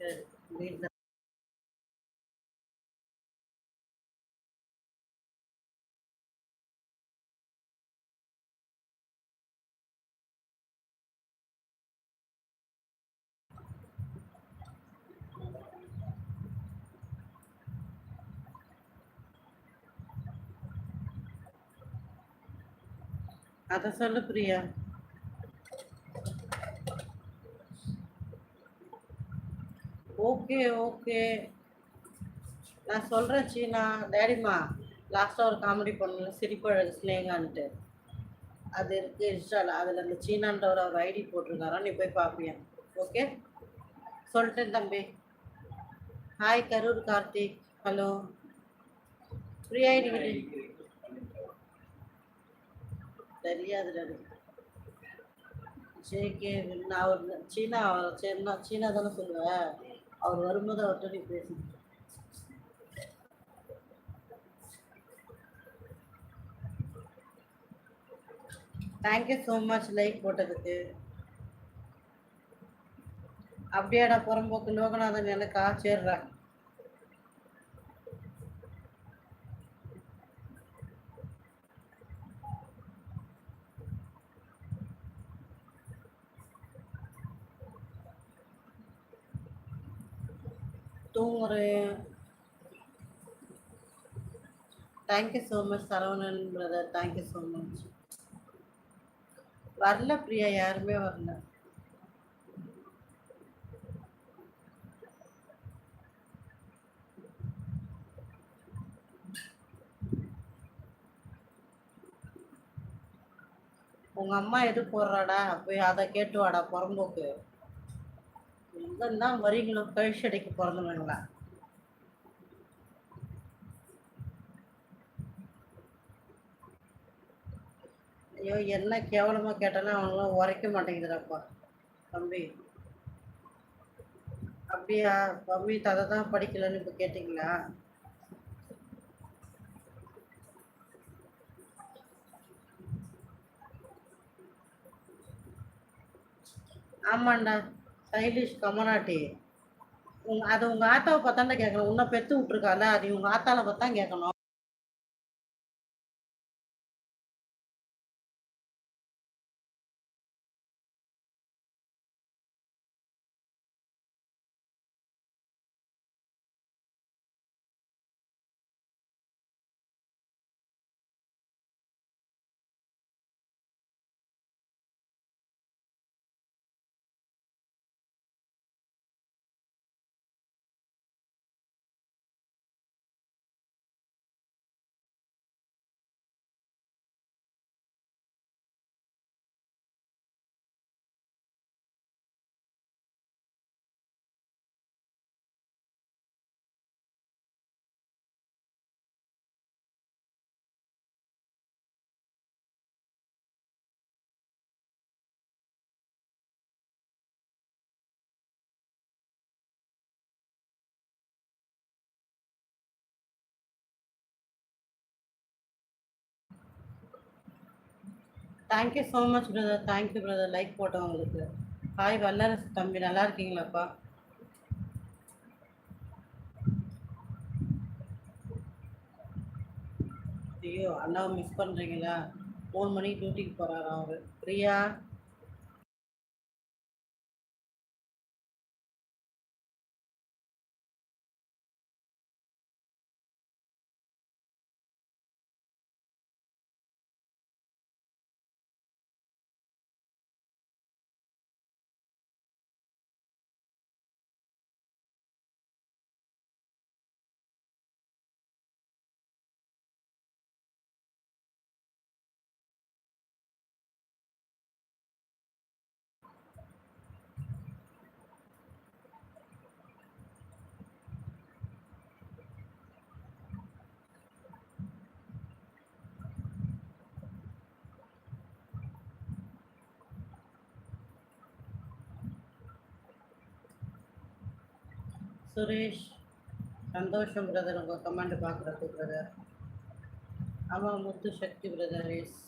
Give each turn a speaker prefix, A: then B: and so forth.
A: சரி வீட்டில் அதை சொல்லு பிரியா ஓகே ஓகே. நான் சொல்கிறேன் சீனா. டேடிம்மா லாஸ்ட்டாக ஒரு காமெடி பண்ணல சிரிப்பழகு ஸ்னேகான்ட்டு அது இருக்குது இன்ஸ்டால அதில் அந்த சீனான்றவர் அவர் ஐடி போட்டிருக்காரா? நீ போய் பார்ப்பியா ஓகே? சொல்லிட்டேன் தம்பி. Hi Karur Karthik. Hello free ID தெரியாது டாடி ஜேகே நான் அவர் சீனா சீனா சீனா தானே சொல்லுவேன் அவர் வரும்போது அவர்கிட்ட நீ பேசு தேங்க்யூ ஸோ மச் லைக் போட்டதுக்கு. அப்படியாடா புறம்போக்கு லோகநாதன் எனக்கு சேர்றா தூங்குறேன் thank you so much Saravanan brother thank you so much வரல பிரியா யாருமே வரல. உங்க அம்மா எது போடுறாடா? போய் அதை கேட்டு வாடா புறம்போக்கு. எங்கெல்லாம் வரீங்களோ கழிச்சடைக்கு பிறந்தவங்களா ஐயோ என்ன கேவலமாக கேட்டாலும் அவங்களாம் உரைக்க மாட்டேங்குதுடாப்பா தம்பி. அப்படியா? தம்பி ததை தான் படிக்கலன்னு இப்போ கேட்டிங்களா? ஆமாண்டா. சைலிஷ் கமனாட்டி உங்க அது உங்க ஆத்தாவை பார்த்தாண்டா கேட்கணும். உன்னை பெத்து விட்டுருக்கால அது உங்க ஆத்தால பார்த்தா கேட்கணும். Thank you so much brother thank you brother like போட்டவங்களுக்கு hi Vallarasu தம்பி. நல்லா இருக்கீங்களாப்பா? ஐயோ அண்ணாவை மிஸ் பண்ணுறீங்களா மூணு மணிக்கு டியூட்டிக்கு போகிறாரா அவர்? பிரியா? சுரேஷ் சந்தோஷம் பிரதர் உங்கள் கமெண்ட் பார்க்குறது பிரதர் ஆமாம் முத்து சக்தி பிரதர் எஸ்